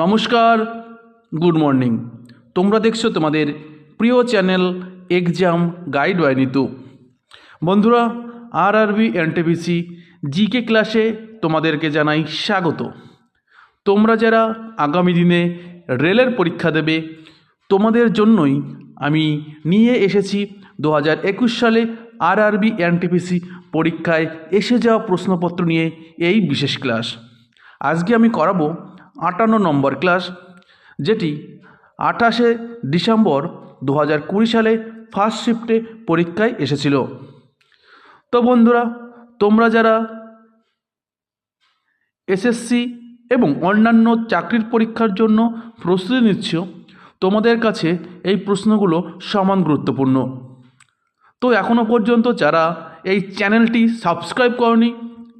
নমস্কার, good morning. তোমরা দেখছ তোমাদের প্রিয় channel exam guide by Nitu. বন্ধুরা আর আরবি এনটিপিসি জিকে ক্লাসে তোমাদেরকে জানাই স্বাগত। তোমরা যারা আগামী দিনে রেলের পরীক্ষা দেবে, তোমাদের জন্যই আমি নিয়ে এসেছি দু হাজার একুশ সালে আর আরবি এনটিপিসি পরীক্ষায় এসে যাওয়া প্রশ্নপত্র নিয়ে এই বিশেষ ক্লাস। আজকে আমি করাবো আটান্ন নম্বর ক্লাস, যেটি আঠাশে ডিসেম্বর দু হাজার কুড়ি সালে ফার্স্ট শিফটে পরীক্ষায় এসেছিল। তো বন্ধুরা, তোমরা যারা এসএসসি এবং অন্যান্য চাকরির পরীক্ষার জন্য প্রস্তুতি নিচ্ছ, তোমাদের কাছে এই প্রশ্নগুলো সমান গুরুত্বপূর্ণ। তো এখনও পর্যন্ত যারা এই চ্যানেলটি সাবস্ক্রাইব করনি,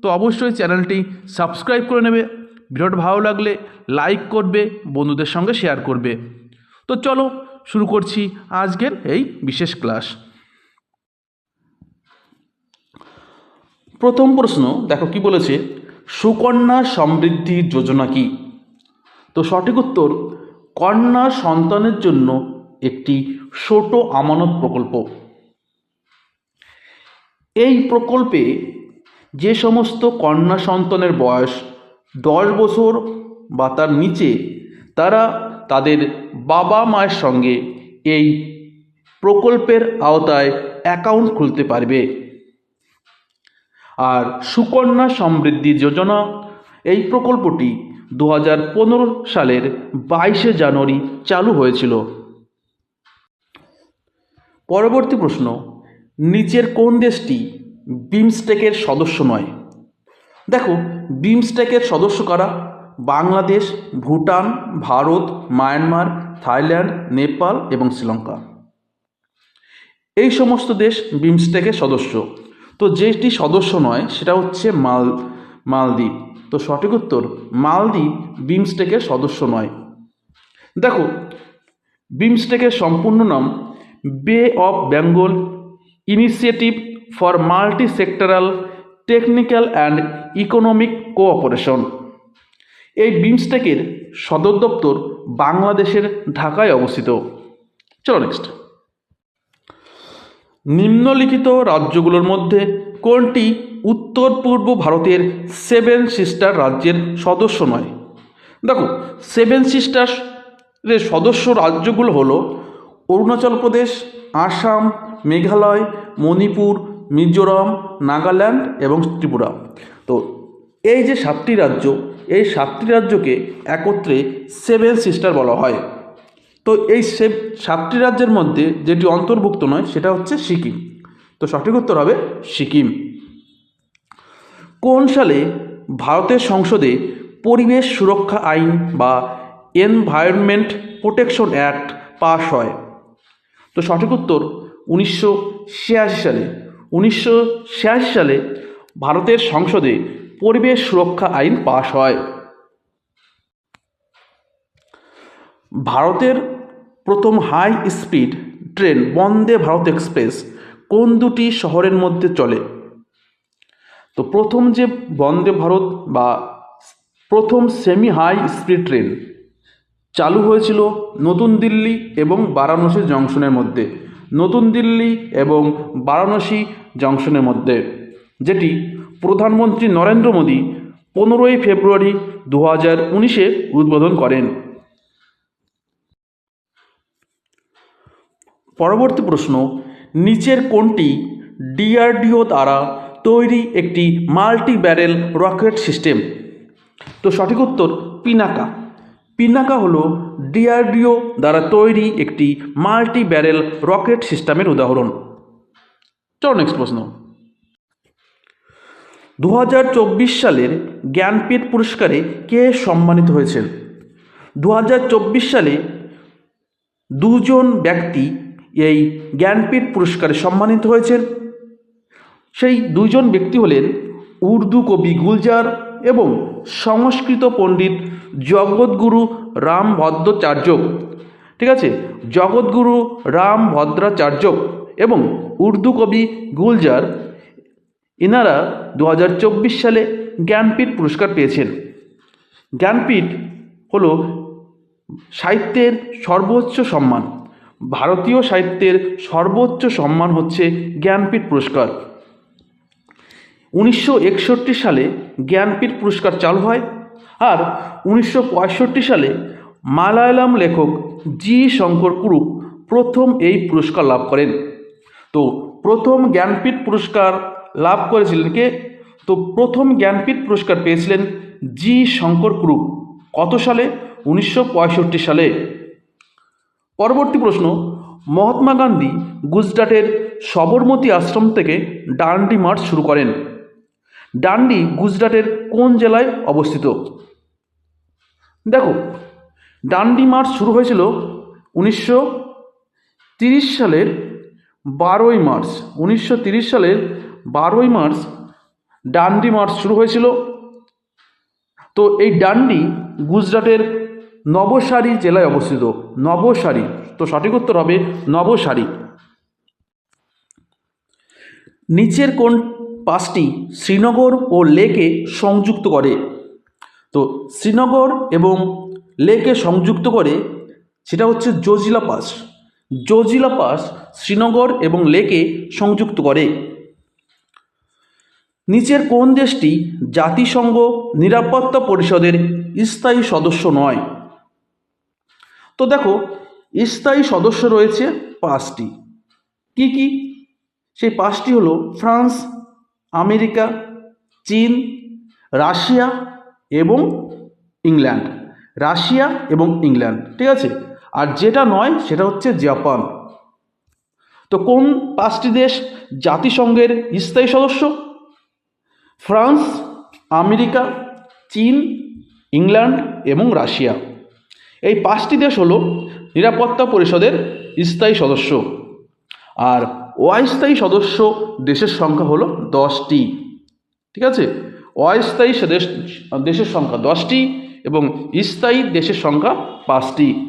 তো অবশ্যই চ্যানেলটি সাবস্ক্রাইব করে নেবে। ভিডিওটা ভালো লাগলে লাইক করবে, বন্ধুদের সঙ্গে শেয়ার করবে। তো চলো শুরু করছি আজকের এই বিশেষ ক্লাস প্রথম প্রশ্ন, দেখো কি বলেছে, সুকন্যা সমৃদ্ধি যোজনা কি? তো সঠিক উত্তর, কন্যা সন্তানের জন্য একটি ছোট আমানত প্রকল্প। এই প্রকল্পে যে সমস্ত কন্যা সন্তানের বয়স দশ বছর বা তার নিচে তারা তাদের বাবা মায়ের সঙ্গে এই প্রকল্পের আওতায় অ্যাকাউন্ট খুলতে পারবে। আর সুকন্যা সমৃদ্ধি যোজনা এই প্রকল্পটি দু হাজার পনেরো সালের বাইশে জানুয়ারি চালু হয়েছিল। পরবর্তী প্রশ্ন, নিচের কোন দেশটি বিমস্টেকের সদস্য নয়? দেখো, বিমস্টেকের সদস্য কারা? বাংলাদেশ, ভুটান, ভারত, মায়ানমার, থাইল্যান্ড, নেপাল এবং শ্রীলঙ্কা। এই সমস্ত দেশ বিমস্টেকের সদস্য। তো যেটি সদস্য নয়, সেটা হচ্ছে মাল, মালদ্বীপ। তো সঠিক উত্তর, মালদ্বীপ বিমস্টেকের সদস্য নয়। দেখো, বিমস্টেকের সম্পূর্ণ নাম Bay of Bengal Initiative for Multi Sectoral Technical and Economic Cooperation এই বিমস্টেকের সদর দপ্তর বাংলাদেশের ঢাকায় অবস্থিত। চলো নেক্সট নিম্নলিখিত রাজ্যগুলোর মধ্যে কোনটি উত্তর পূর্ব ভারতের সেভেন সিস্টার রাজ্যের সদস্য নয়? দেখো সেভেন সিস্টারের সদস্য রাজ্যগুলো হলো অরুণাচল প্রদেশ, আসাম, মেঘালয়, মণিপুর মিজোরাম, নাগাল্যান্ড এবং ত্রিপুরা। তো এই যে সাতটি রাজ্য, এই সাতটি রাজ্যকে একত্রে সেভেন সিস্টার বলা হয়। তো এই সে সাতটি রাজ্যের মধ্যে যেটি অন্তর্ভুক্ত নয়, সেটা হচ্ছে সিকিম। তো সঠিক উত্তর হবে সিকিম। কোন সালে ভারতের সংসদে পরিবেশ সুরক্ষা আইন বা এনভায়রনমেন্ট প্রোটেকশন অ্যাক্ট পাশ হয়? তো সঠিক উত্তর উনিশশো ছিয়াশি সালে উনিশশো ছিয়াশি সালে ভারতের সংসদে পরিবেশ সুরক্ষা আইন পাশ হয়। ভারতের প্রথম high speed train Vande Bharat Express কোন দুটি শহরের মধ্যে চলে? তো প্রথম যে বন্দে ভারত বা প্রথম সেমি হাই স্পিড ট্রেন চালু হয়েছিল নতুন দিল্লি এবং বারাণসী জংশনের মধ্যে। নতুন দিল্লি এবং বারাণসী জংশনের মধ্যে, যেটি প্রধানমন্ত্রী নরেন্দ্র মোদী পনেরোই ফেব্রুয়ারি দু হাজার উনিশে উদ্বোধন করেন। পরবর্তী প্রশ্ন, নিচের কোনটি ডিআরডিও দ্বারা তৈরি একটি মাল্টি ব্যারেল রকেট সিস্টেম? তো সঠিক উত্তর, পিনাকা। পিনাকা হল ডিআরডিও দ্বারা তৈরি একটি মাল্টি ব্যারেল রকেট সিস্টেমের উদাহরণ। চলো নেক্সট প্রশ্ন। দু হাজার চব্বিশ সালের জ্ঞানপীঠ পুরস্কারে কে সম্মানিত হয়েছেন? দু হাজার চব্বিশ সালে দুজন ব্যক্তি এই জ্ঞানপীঠ পুরস্কারে সম্মানিত হয়েছেন। সেই দুজন ব্যক্তি হলেন উর্দু কবি গুলজার এবং সংস্কৃত পণ্ডিত জগৎগুরু রাম ভদ্রাচার্য। ঠিক আছে? জগৎগুরু রাম ভদ্রাচার্য এবং উর্দু কবি গুলজার এনারা দু হাজার চব্বিশ সালে জ্ঞানপীঠ পুরস্কার পেয়েছেন। জ্ঞানপীঠ হলো সাহিত্যের সর্বোচ্চ সম্মান। ভারতীয় সাহিত্যের সর্বোচ্চ সম্মান হচ্ছে জ্ঞানপীঠ পুরস্কার। উনিশশো একষট্টি সালে জ্ঞানপীঠ পুরস্কার চালু হয় আর উনিশশো পঁয়ষট্টি সালে মালায়ালাম লেখক জি শঙ্কর কুরুপ প্রথম এই পুরস্কার লাভ করেন। তো প্রথম জ্ঞানপীঠ পুরস্কার লাভ করেছিলেন কে? তো প্রথম জ্ঞানপীঠ পুরস্কার পেয়েছিলেন জি শঙ্কর কুরুপ কত সালে? উনিশশো পঁয়ষট্টি সালে। পরবর্তী প্রশ্ন, মহাত্মা গান্ধী গুজরাটের সবরমতী আশ্রম থেকে ডান্ডি মার্চ শুরু করেন। ডান্ডি গুজরাটের কোন জেলায় অবস্থিত? দেখো, ডান্ডি মার্চ শুরু হয়েছিল উনিশশো সালের বারোই মার্চ। উনিশশো সালের বারোই মার্চ ডান্ডি মার্চ শুরু হয়েছিল। তো এই ডান্ডি গুজরাটের নবসারী জেলায় অবস্থিত। নবসারী, তো সঠিক উত্তর হবে নবসারী। নিচের কোন পাঁচটি শ্রীনগর ও লেকে সংযুক্ত করে। তো শ্রীনগর এবং লেকে সংযুক্ত করে সেটা হচ্ছে জজিলা পাস। জজিলা পাস শ্রীনগর এবং লেকে সংযুক্ত করে। নিচের কোন দেশটি জাতিসংঘ নিরাপত্তা পরিষদের স্থায়ী সদস্য নয়? তো দেখো, স্থায়ী সদস্য রয়েছে পাঁচটি। কি কি? সেই পাঁচটি হলো ফ্রান্স আমেরিকা, চীন, রাশিয়া এবং ইংল্যান্ড। রাশিয়া এবং ইংল্যান্ড, ঠিক আছে? আর যেটা নয়, সেটা হচ্ছে জাপান। তো কোন পাঁচটি দেশ জাতিসংঘের স্থায়ী সদস্য? ফ্রান্স, আমেরিকা, চীন, ইংল্যান্ড এবং রাশিয়া। এই পাঁচটি দেশ হলো নিরাপত্তা পরিষদের স্থায়ী সদস্য। আর অস্থায়ী সদস্য দেশের সংখ্যা হলো দশটি। ঠিক আছে? অস্থায়ী দেশ দেশের সংখ্যা দশটি এবং স্থায়ী দেশের সংখ্যা পাঁচটি।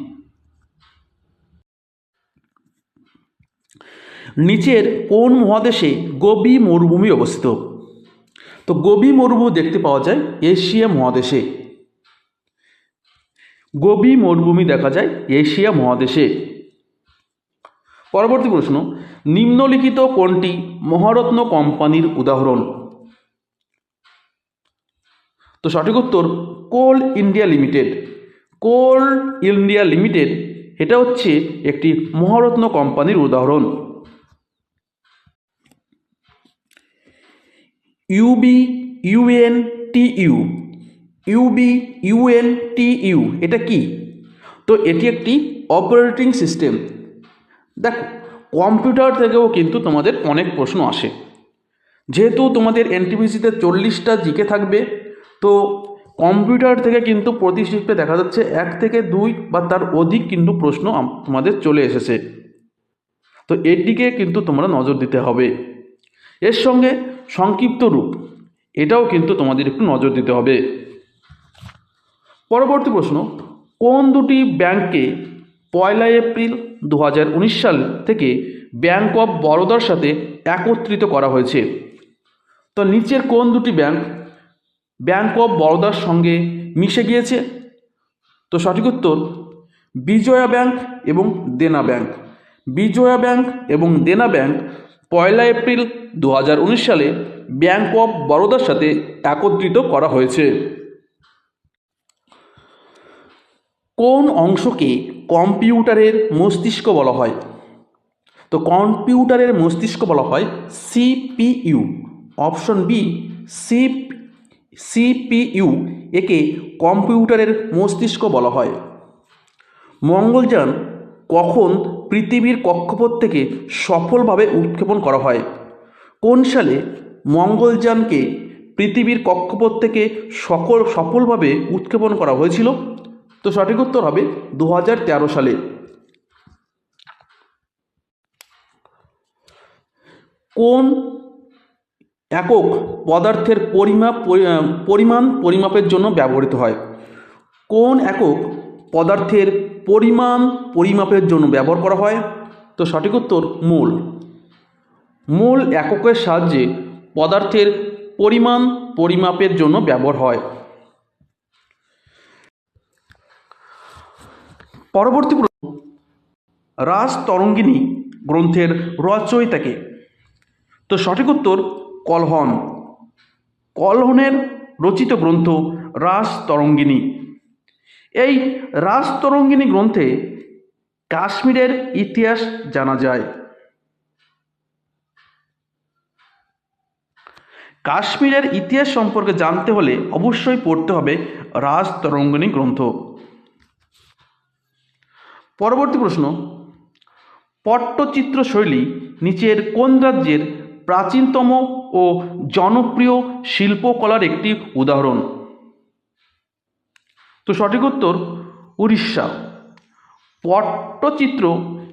নিচের কোন মহাদেশে গোবি মরুভূমি অবস্থিত? তো গোবি মরুভূমি দেখতে পাওয়া যায় এশিয়া মহাদেশে। গোবি মরুভূমি দেখা যায় এশিয়া মহাদেশে। পরবর্তী প্রশ্ন, নিম্নলিখিত কোনটি মহারত্ন কোম্পানির উদাহরণ? তো সঠিক উত্তর, Coal India Limited. Coal India Limited, এটা হচ্ছে একটি মহারত্ন কোম্পানির উদাহরণ। UB UN T U UB UN T U এটা কি? তো এটি একটি অপারেটিং সিস্টেম। দেখো কম্পিউটার থেকেও কিন্তু তোমাদের অনেক প্রশ্ন আসে। যেহেতু তোমাদের এনটিপিসিতে চল্লিশটা জিকে থাকবে, তো কম্পিউটার থেকে কিন্তু প্রতি শিফটে দেখা যাচ্ছে এক থেকে দুই বা তার অধিক কিন্তু প্রশ্ন তোমাদের চলে এসেছে। তো এর দিকে কিন্তু তোমরা নজর দিতে হবে। এর সঙ্গে সংক্ষিপ্ত রূপ, এটাও কিন্তু তোমাদের একটু নজর দিতে হবে। পরবর্তী প্রশ্ন, কোন দুটি ব্যাংককে পয়লা এপ্রিল দু হাজার উনিশ সাল থেকে ব্যাঙ্ক অফ বরোদার সাথে একত্রিত করা হয়েছে। তো নিচের কোন দুটি ব্যাংক ব্যাঙ্ক অফ বরোদার সঙ্গে মিশে গিয়েছে। তো সঠিক উত্তর, বিজয়া ব্যাংক এবং দেনা ব্যাংক। বিজয়া ব্যাংক এবং দেনা ব্যাংক পয়লা এপ্রিল দু হাজার উনিশ সালে ব্যাঙ্ক অফ বরোদার সাথে একত্রিত করা হয়েছে। কোন অংশকে কম্পিউটারের মস্তিষ্ক বলা হয়? তো কম্পিউটারের মস্তিষ্ক বলা হয় CPU. Option B C CPU একে কম্পিউটারের মস্তিষ্ক বলা হয়। মঙ্গলযান কখন পৃথিবীর কক্ষপথ থেকে সফলভাবে উৎক্ষেপণ করা হয়? কোন সালে মঙ্গলযানকে পৃথিবীর কক্ষপথ থেকে সকল সফলভাবে উৎক্ষেপণ করা হয়েছিল? তো সঠিক উত্তর হবে দু হাজার তেরো সালে। কোন একক পদার্থের পরিমাপ পরিমাণ পরিমাপের জন্য ব্যবহৃত হয়? কোন একক পদার্থের পরিমাণ পরিমাপের জন্য ব্যবহার করা হয়? তো সঠিক উত্তর, মূল। মূল এককের সাহায্যে পদার্থের পরিমাণ পরিমাপের জন্য ব্যবহার হয়। পরবর্তী রাজ তরঙ্গিনী গ্রন্থের রচয়িতাকে। তো সঠিক উত্তর কলহন। কলহনের রচিত গ্রন্থ রাস তরঙ্গিনী। এই রাস তরঙ্গিনী গ্রন্থে কাশ্মীরের ইতিহাস জানা যায়। কাশ্মীরের ইতিহাস সম্পর্কে জানতে হলে অবশ্যই পড়তে হবে রাজ তরঙ্গিনী গ্রন্থ। পরবর্তী প্রশ্ন পট্টচিত্র শৈলী নিচের কোন রাজ্যের প্রাচীনতম ও জনপ্রিয় শিল্পকলার একটি উদাহরণ? তো সঠিক উত্তর, উড়িষ্যা। পট্টচিত্র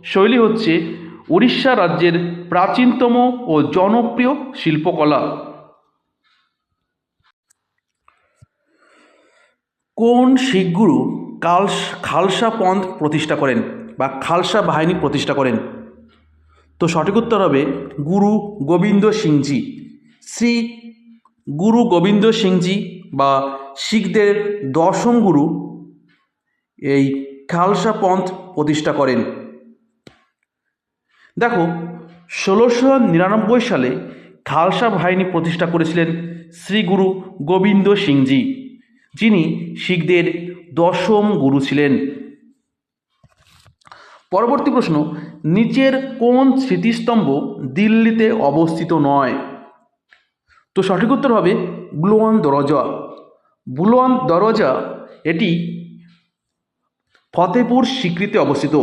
শৈলী হচ্ছে উড়িষ্যা রাজ্যের প্রাচীনতম ও জনপ্রিয় শিল্পকলা। কোন শিখগুরু কালস, খালসা পন্থ প্রতিষ্ঠা করেন বা খালসা বাহিনী প্রতিষ্ঠা করেন। তো সঠিক উত্তর হবে গুরু গোবিন্দ সিংজি। শ্রী গুরু গোবিন্দ সিংজি বা শিখদের দশম গুরু এই খালসা পন্থ প্রতিষ্ঠা করেন। দেখো, ষোলোশো নিরানব্বই সালে খালসা বাহিনী প্রতিষ্ঠা করেছিলেন শ্রী গুরু গোবিন্দ সিংজি, যিনি শিখদের দশম গুরু ছিলেন। পরবর্তী প্রশ্ন, নিচের কোন স্মৃতিস্তম্ভ দিল্লিতে অবস্থিত নয়? তো সঠিক উত্তর হবে বুলোয়ান দরজা। বুলোয়ান দরজা এটি ফতেপুর সিক্রিতে অবস্থিত।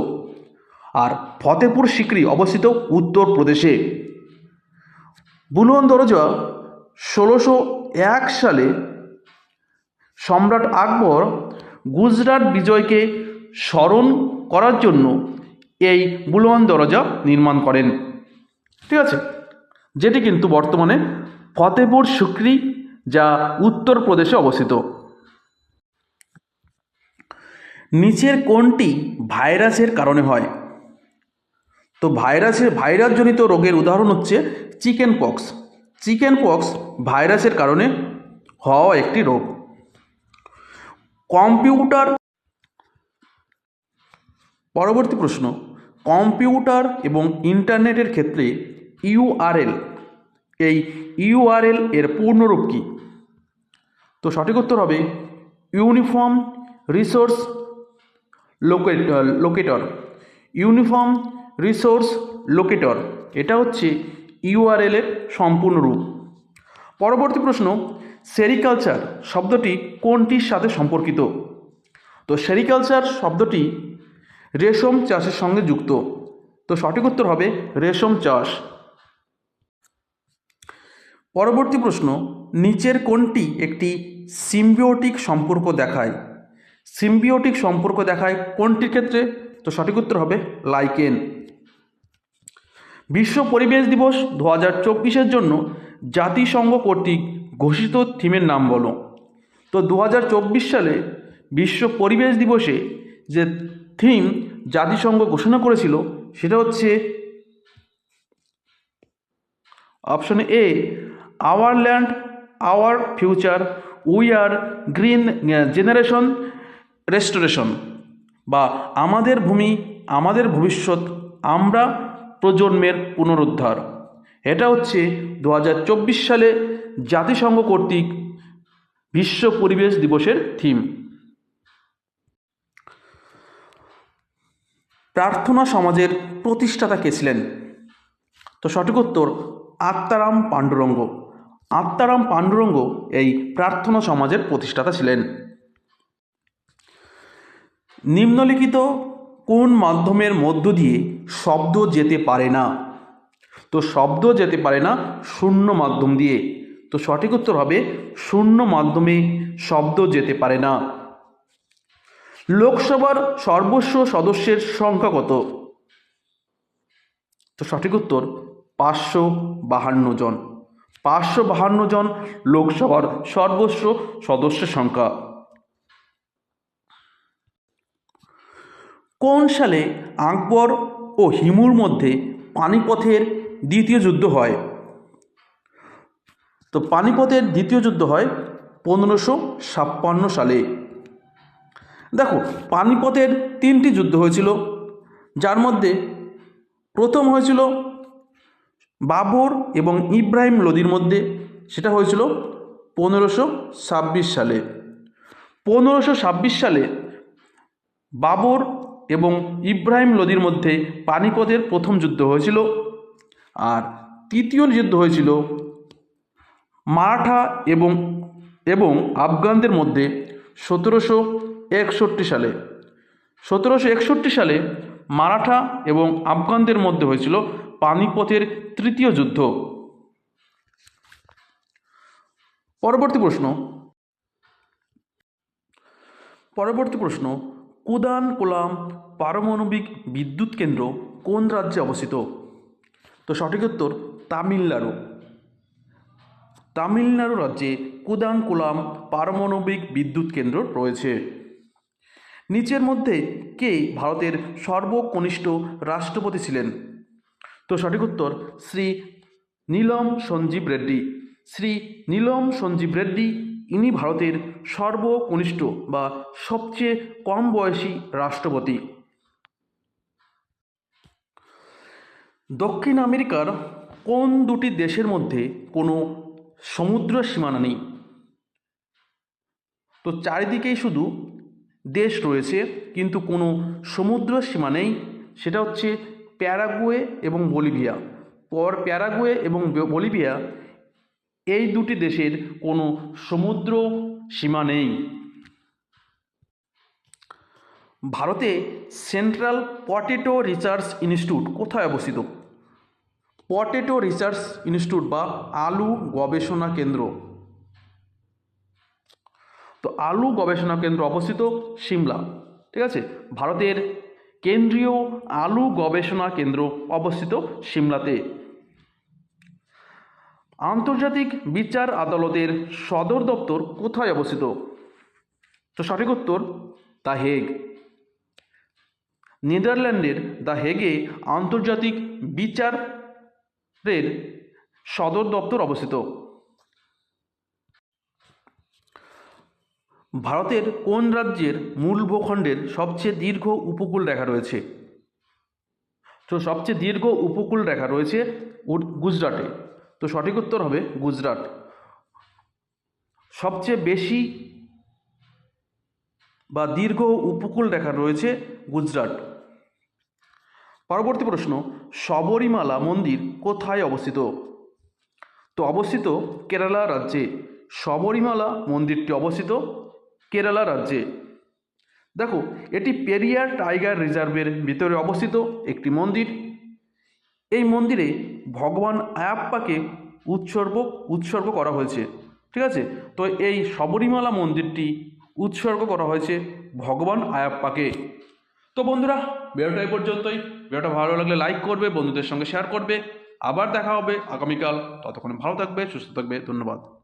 আর ফতেপুর সিক্রি অবস্থিত উত্তরপ্রদেশে। বুলোয়ান দরজা ষোলোশো এক সালে সম্রাট আকবর গুজরাট বিজয়কে স্মরণ করার জন্য এই বুলোয়ান দরজা নির্মাণ করেন। ঠিক আছে? যেটি কিন্তু বর্তমানে ফতেপুর সুক্রি, যা উত্তরপ্রদেশে অবস্থিত। নিচের কোনটি ভাইরাসের কারণে হয়। তো ভাইরাসের, ভাইরাসজনিত রোগের উদাহরণ হচ্ছে চিকেন পক্স চিকেন পক্স ভাইরাসের কারণে হওয়া একটি রোগ। কম্পিউটার। পরবর্তী প্রশ্ন, কম্পিউটার এবং ইন্টারনেটের ক্ষেত্রে ইউআরএল এই ইউআরএল এর পূর্ণরূপ কী? তো সঠিক উত্তর হবে uniform resource locate, locator. Uniform resource locator, এটা হচ্ছে ইউআরএল এর সম্পূর্ণ রূপ। পরবর্তী প্রশ্ন সেরিকালচার শব্দটি কোনটির সাথে সম্পর্কিত? তো সেরিকালচার শব্দটি রেশম চাষের সঙ্গে যুক্ত। তো সঠিক উত্তর হবে রেশম চাষ। পরবর্তী প্রশ্ন, নিচের কোনটি একটি সিম্বিওটিক সম্পর্ক দেখায়? সিম্বিওটিক সম্পর্ক দেখায় কোনটির ক্ষেত্রে? তো সঠিক উত্তর হবে লাইকেন। বিশ্ব পরিবেশ দিবস দু হাজার চব্বিশের জন্য জাতিসংঘ কর্তৃক ঘোষিত থিমের নাম বলো। তো দু হাজার চব্বিশ সালে বিশ্ব পরিবেশ দিবসে যে থিম জাতিসংঘ ঘোষণা করেছিল, সেটা হচ্ছে option A, our land, our future, we are green generation restoration বা আমাদের ভূমি, আমাদের ভবিষ্যৎ, আমরা প্রজন্মের পুনরুদ্ধার এটা হচ্ছে দু হাজার চব্বিশ সালে জাতিসংঘ কর্তৃক বিশ্ব পরিবেশ দিবসের থিম প্রার্থনা সমাজের প্রতিষ্ঠাতা কে ছিলেন? তো সঠিক উত্তর, আত্মারাম পাণ্ডুরঙ্গ। আত্মারাম পাণ্ডুরঙ্গ এই প্রার্থনা সমাজের প্রতিষ্ঠাতা ছিলেন। নিম্নলিখিত কোন মাধ্যমের মধ্য দিয়ে শব্দ যেতে পারে না? তো শব্দ যেতে পারে না শূন্য মাধ্যম দিয়ে। তো সঠিক উত্তর হবে শূন্য মাধ্যমে শব্দ যেতে পারে না। লোকসভার সর্বস্ব সদস্যের সংখ্যা কত? তো সঠিক উত্তর পাঁচশো বাহান্ন জন। পাঁচশো বাহান্ন জন লোকসভার সর্বস্ব সদস্যের সংখ্যা। কোন সালে আকবর ও হিমুর মধ্যে পানিপথের দ্বিতীয় যুদ্ধ হয়? তো পানিপথের দ্বিতীয় যুদ্ধ হয় পনেরোশো ছাপ্পান্ন সালে। দেখো, পানিপথের তিনটি যুদ্ধ হয়েছিল, যার মধ্যে প্রথম হয়েছিল বাবর এবং ইব্রাহিম লোদির মধ্যে, সেটা হয়েছিল পনেরোশো ছাব্বিশ সালে। পনেরোশো ছাব্বিশ সালে বাবর এবং ইব্রাহিম লোদির মধ্যে পানিপথের প্রথম যুদ্ধ হয়েছিল, আর তৃতীয় যুদ্ধ হয়েছিল মারাঠা এবং এবং আফগানদের মধ্যে সতেরোশো একষট্টি সালে, সতেরোশো একষট্টি সালে মারাঠা এবং আফগানদের মধ্যে হয়েছিল পানিপথের তৃতীয় যুদ্ধ। পরবর্তী প্রশ্ন পরবর্তী প্রশ্ন, কুদান কোলাম পারমাণবিক বিদ্যুৎ কেন্দ্র কোন রাজ্যে অবস্থিত? তো সঠিক উত্তর, তামিলনাড়ু। তামিলনাড়ু রাজ্যে কুদানকুলাম পারমাণবিক বিদ্যুৎ কেন্দ্র রয়েছে। নিচের মধ্যে কে ভারতের সর্বকনিষ্ঠ রাষ্ট্রপতি ছিলেন? তো সঠিক উত্তর, শ্রী নীলম সঞ্জীব রেড্ডি। শ্রী নীলম সঞ্জীব রেড্ডি, ইনি ভারতের সর্বকনিষ্ঠ বা সবচেয়ে কম বয়সী রাষ্ট্রপতি। দক্ষিণ আমেরিকার কোন দুটি দেশের মধ্যে কোনো সমুদ্র সীমানা নেই। তো চারিদিকেই শুধু দেশ রয়েছে, কিন্তু কোনো সমুদ্র সীমা নেই। সেটা হচ্ছে প্যারাগুয়ে এবং বলিভিয়া। পর প্যারাগুয়ে এবং বলিভিয়া, এই দুটি দেশের কোনো সমুদ্র সীমা নেই। ভারতে সেন্ট্রাল পটেটো রিসার্চ ইনস্টিটিউট কোথায় অবস্থিত? পটেটো রিসার্চ ইনস্টিটিউট বা আলু গবেষণা কেন্দ্র। তো আলু গবেষণা কেন্দ্র অবস্থিত সিমলা, ঠিক আছে? ভারতের কেন্দ্রীয় আলু গবেষণা কেন্দ্র অবস্থিত সিমলাতে। আন্তর্জাতিক বিচার আদালতের সদর দপ্তর কোথায় অবস্থিত? তো সঠিক উত্তর, দ্য হেগ। নেদারল্যান্ডের দ্য হেগে আন্তর্জাতিক বিচারের সদর দপ্তর অবস্থিত। ভারতের কোন রাজ্যের মূল ভূখণ্ডের সবচেয়ে দীর্ঘ উপকূল রেখা রয়েছে? তো সবচেয়ে দীর্ঘ উপকূল রেখা রয়েছে গুজরাটে। তো সঠিক উত্তর হবে গুজরাট। সবচেয়ে বেশি বা দীর্ঘ উপকূল রেখা রয়েছে গুজরাট। পরবর্তী প্রশ্ন, শবরীমালা মন্দির কোথায় অবস্থিত? তো অবস্থিত কেরালা রাজ্যে। শবরীমালা মন্দিরটি অবস্থিত কেরালা রাজ্যে। দেখো, এটি পেরিয়ার টাইগার রিজার্ভের ভিতরে অবস্থিত একটি মন্দির। এই মন্দিরে ভগবান আয়াপ্পাকে উৎসর্গ উৎসর্গ করা হয়েছে। ঠিক আছে? তো এই শবরীমালা মন্দিরটি উৎসর্গ করা হয়েছে ভগবান আয়াপ্পাকে। তো বন্ধুরা এই পর্যন্তই। ভিডিওটা ভালো লাগলে লাইক করবে, বন্ধুদের সঙ্গে শেয়ার করবে। আবার দেখা হবে আগামীকাল। ততক্ষণ ভালো থাকবে, সুস্থ থাকবে। ধন্যবাদ।